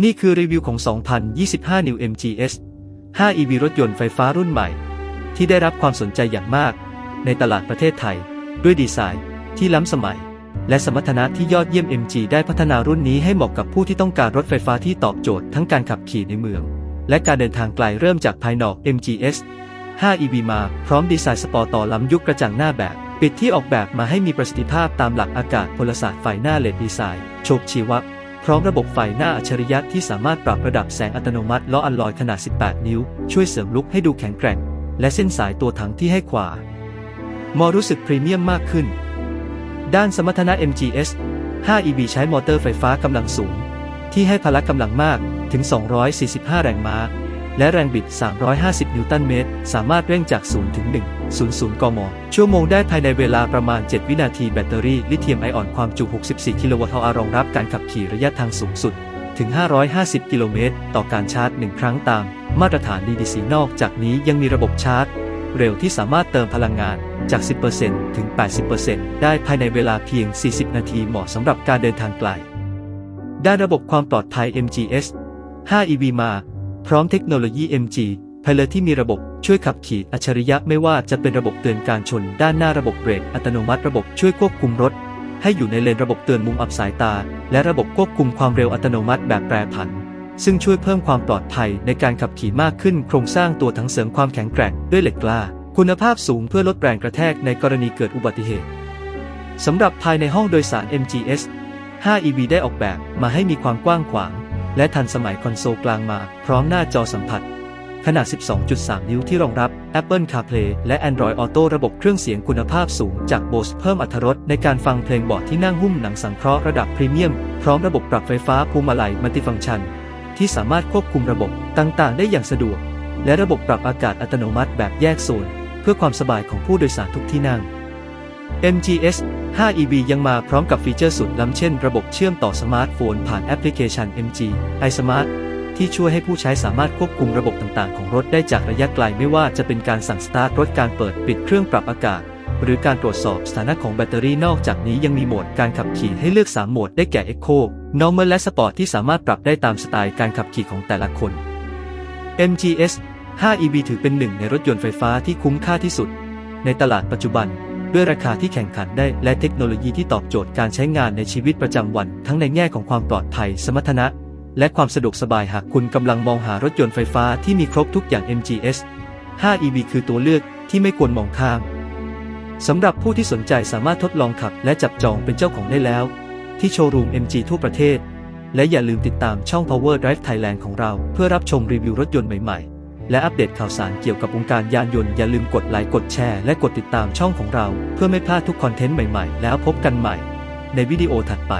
นี่คือรีวิวของ 2025 New MGS 5 EV รถยนต์ไฟฟ้ารุ่นใหม่ ที่ได้รับความสนใจอย่างมาก ในตลาดประเทศไทย ด้วยดีไซน์ที่ล้ำสมัย และสมรรถนะที่ยอดเยี่ยม MG ได้พัฒนารุ่นนี้ให้เหมาะกับผู้ที่ต้องการรถไฟฟ้าที่ตอบโจทย์ทั้งการขับขี่ในเมือง และการเดินทางไกลเริ่มจากภายนอก MGS 5 EV มาพร้อมดีไซน์สปอร์ตต่อล้ำยุคกระจังหน้าแบบ ปิดที่ออกแบบมาให้มีประสิทธิภาพตามหลักอากาศพลศาสตร์ไฟหน้าเลดดีไซน์โชคชีวะ พร้อมระบบไฟหน้าอัจฉริยะที่สามารถปรับระดับแสงอัตโนมัติล้ออัลลอยขนาด 18 นิ้ว ช่วยเสริมลุคให้ดูแข็งแกร่ง และเส้นสายตัวถังที่ให้ขวามอรู้สึกพรีเมียมมากขึ้น ด้านสมรรถนะ MGS 5 EB ใช้มอเตอร์ไฟฟ้ากำลังสูง ที่ให้พละกำลังมากถึง 245 แรงม้า และแรงบิด 350 นิวตันเมตร สามารถเร่งจาก 0 ถึง 100 กม ชั่วโมงได้ภายในเวลาประมาณ 7 วินาทีแบตเตอรี่ลิเธียมไอออนความจุ 64 กิโลวัตต์อารองรับการขับขี่ระยะทางสูงสุด ถึง 550 กิโลเมตร ต่อการชาร์จ 1 ครั้งตาม มาตรฐาน DDC นอกจากนี้ยังมีระบบชาร์จ เร็วที่สามารถเติมพลังงานจาก 10%ถึง 80%ได้ภายในเวลาเพียง 40 นาทีเหมาะสำหรับการเดินทางไกลด้านระบบความปลอดภัย MGS 5 EV มา พร้อมเทคโนโลยี MG Pilot ที่มีระบบช่วยขับขี่อัจฉริยะไม่ว่าจะเป็นระบบเตือนการชน ด้านหน้าระบบเบรกอัตโนมัติระบบช่วยควบคุมรถ ให้อยู่ในเลนระบบเตือนมุมอับสายตา และระบบควบคุมความเร็วอัตโนมัติแบบแปรผัน ซึ่งช่วยเพิ่มความปลอดภัยในการขับขี่มากขึ้น โครงสร้างตัวถังเสริมความแข็งแกร่งด้วยเหล็กกล้า คุณภาพสูงเพื่อลดแรงกระแทกในกรณีเกิดอุบัติเหตุสำหรับภายในห้องโดยสาร MGS 5 EV ได้ออกแบบมาให้มีความกว้างขวาง และทันสมัยคอนโซลกลางมา พร้อมหน้าจอสัมผัส ขนาด 12.3 นิ้วที่รองรับ Apple CarPlay และ Android Auto ระบบเครื่องเสียงคุณภาพสูงจาก Bose เพิ่มอรรถรสในการฟังเพลงเบาะที่นั่งหุ้มหนังสังเคราะห์ระดับพรีเมียม พร้อมระบบปรับไฟฟ้าพวงมาลัยมัลติฟังก์ชัน ที่สามารถควบคุมระบบต่างๆ ได้อย่างสะดวก และระบบปรับอากาศอัตโนมัติแบบแยกโซนเพื่อความสบายของผู้โดยสารทุกที่นั่ง MGS 5 EV ยังมาพร้อมกับฟีเจอร์สุดล้ำเช่นระบบเชื่อมต่อสมาร์ทโฟนผ่านแอปพลิเคชัน MG iSmart ที่ช่วยให้ผู้ใช้สามารถควบคุมระบบต่างๆ ของรถได้จากระยะไกลไม่ว่าจะเป็นการสั่งสตาร์ทรถการเปิดปิดเครื่องปรับอากาศ หรือการตรวจสอบสถานะของแบตเตอรี่นอกจากนี้ยังมีโหมดการขับขี่ให้เลือก 3 โหมดได้แก่ Eco Normal และ Sport ที่สามารถปรับได้ตามสไตล์การขับขี่ของแต่ละคน MGS 5 EV ถือเป็นหนึ่งในรถยนต์ไฟฟ้าที่คุ้มค่าที่สุด ในตลาดปัจจุบัน ด้วยราคาที่แข่งขันได้และเทคโนโลยีที่ตอบโจทย์การใช้งานในชีวิตประจำวัน ทั้งในแง่ของความปลอดภัย สมรรถนะ และความสะดวกสบายหากคุณกำลังมองหารถยนต์ไฟฟ้าที่มีครบทุกอย่าง MGS 5 EV คือตัวเลือกที่ไม่ควรมองข้ามสำหรับผู้ที่สนใจสามารถทดลองขับและจับจองเป็นเจ้าของได้แล้ว ที่โชว์รูม MG ทั่วประเทศ และอย่าลืมติดตามช่อง Power Drive Thailand ของเรา เพื่อรับชมรีวิวรถยนต์ใหม่ๆ และอัปเดตข่าวสารเกี่ยวกับวงการยานยนต์อย่าลืมกดไลค์กดแชร์และกดติดตามช่องของเรา เพื่อไม่พลาดทุกคอนเทนต์ใหม่ๆ แล้วพบกันใหม่ ในวิดีโอถัดไป